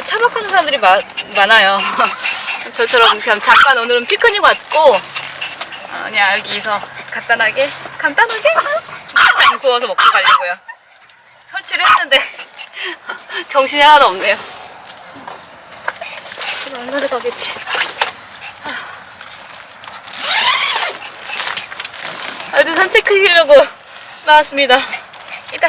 그 차박하는 사람들이 마, 많아요. 저처럼 그냥 잠깐 오늘은 피크닉 왔고 어, 그냥 여기서 간단하게 간단하게 장 구워서 먹고 가려고요. 설치를 했는데 정신이 하나도 없네요. 얼마나 가겠지? 어디 산책하려고 나왔습니다. 이따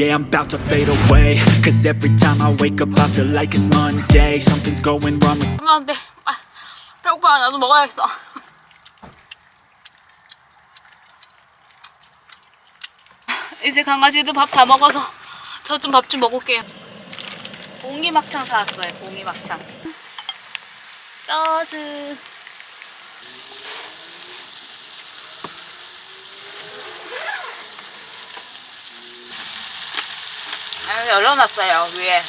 Yeah, I'm about to fade away Cause every time I wake up I feel like it's Monday Something's going wrong with 엄마한테 아, 배고파 나도 먹어야겠어. 이제 강아지도 밥 다 먹어서 저 좀 밥 좀 먹을게요. 봉이 막창 사왔어요. 봉이 막창. 소스. 열어놨어요 위에.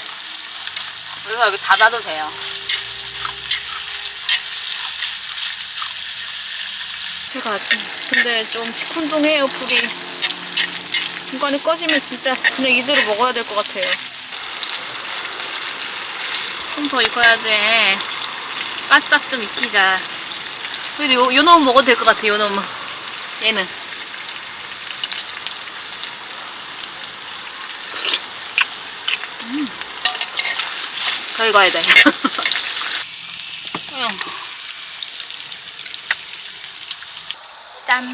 그래서 여기 닫아도 돼요. 제가 근데 좀 시큰둥해요 불이. 중간에 꺼지면 진짜 그냥 이대로 먹어야 될 것 같아요. 좀 더 익어야 돼. 바싹 좀 익히자. 그래도 요, 요 놈은 먹어도 될 것 같아 요 놈은 얘는 더 익어야 돼 음. 짠.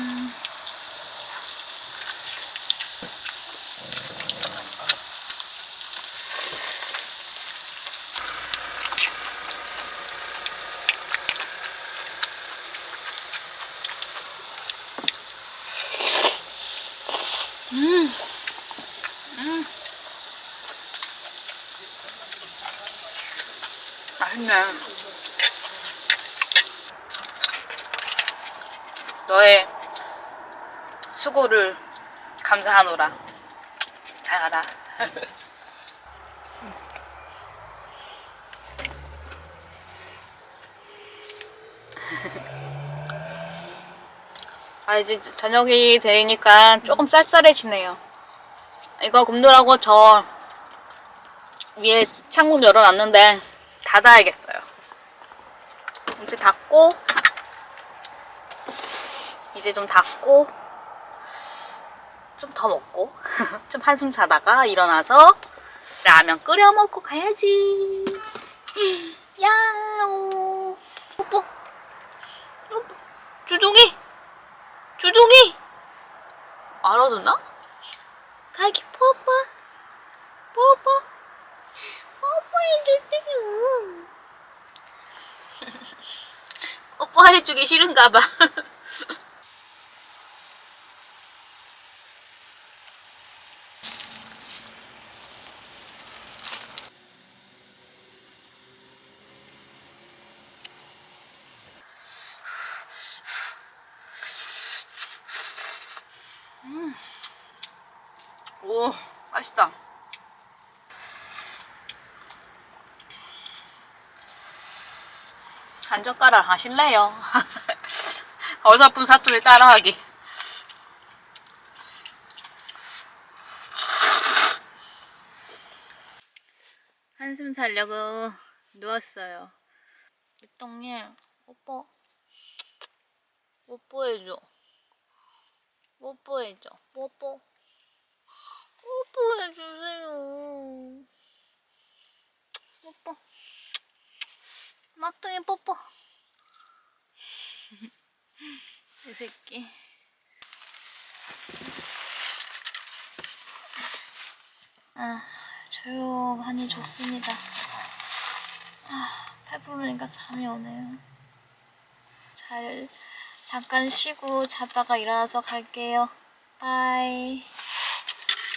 음. 음. 맛있네. 너의 수고를 감사하노라. 잘 가라. 아 이제 저녁이 되니까 조금 쌀쌀해지네요. 이거 굽느라고 저 위에 창문 열어놨는데 닫아야겠어요. 이제 닫고 이제 좀 닫고 좀 더 먹고 좀 한숨 자다가 일어나서 라면 끓여 먹고 가야지. 야오. 뽀뽀. 뽀뽀. 주둥이. 주둥이. 알아듣나? 가기. 뽀뽀. 뽀뽀해주세요. 뽀뽀해주기 싫은가 봐. 오, 맛있다. 한 젓가락 하실래요? 어설픈 사투리 따라하기. 한숨 자려고 누웠어요. 똥님, 뽀뽀. 뽀뽀해줘. 뽀뽀해줘. 뽀뽀. 뽀뽀해주세요. 뽀뽀. 막둥이 뽀뽀. 이 새끼. 아, 조용하니 좋습니다. 아, 배부르니까 잠이 오네요. 잘, 잠깐 쉬고 자다가 일어나서 갈게요. 바이.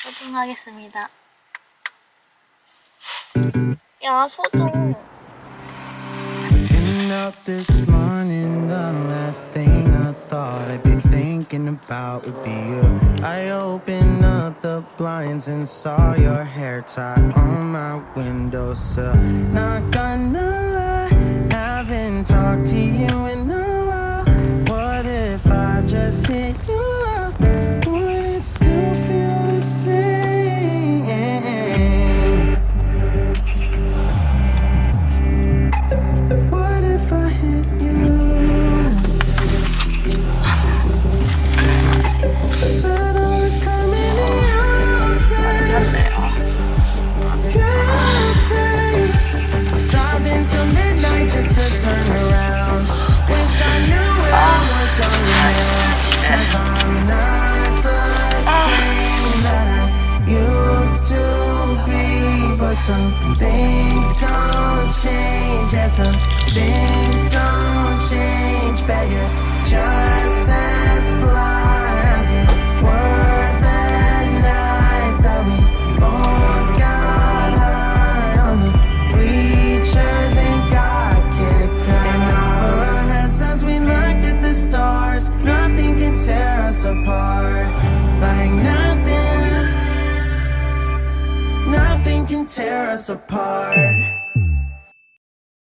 소중하겠습니다. 야, 소중. Up this morning, the last thing I thought I'd be thinking about would be you. I opened up the blinds and saw your hair tie on my windowsill. Not gonna lie, haven't talked to you in things don't change. You're just as as you were that night that we both got on the bleachers and got kicked our heads as we looked at the stars, nothing can tear us apart. Like nothing, nothing can tear us apart.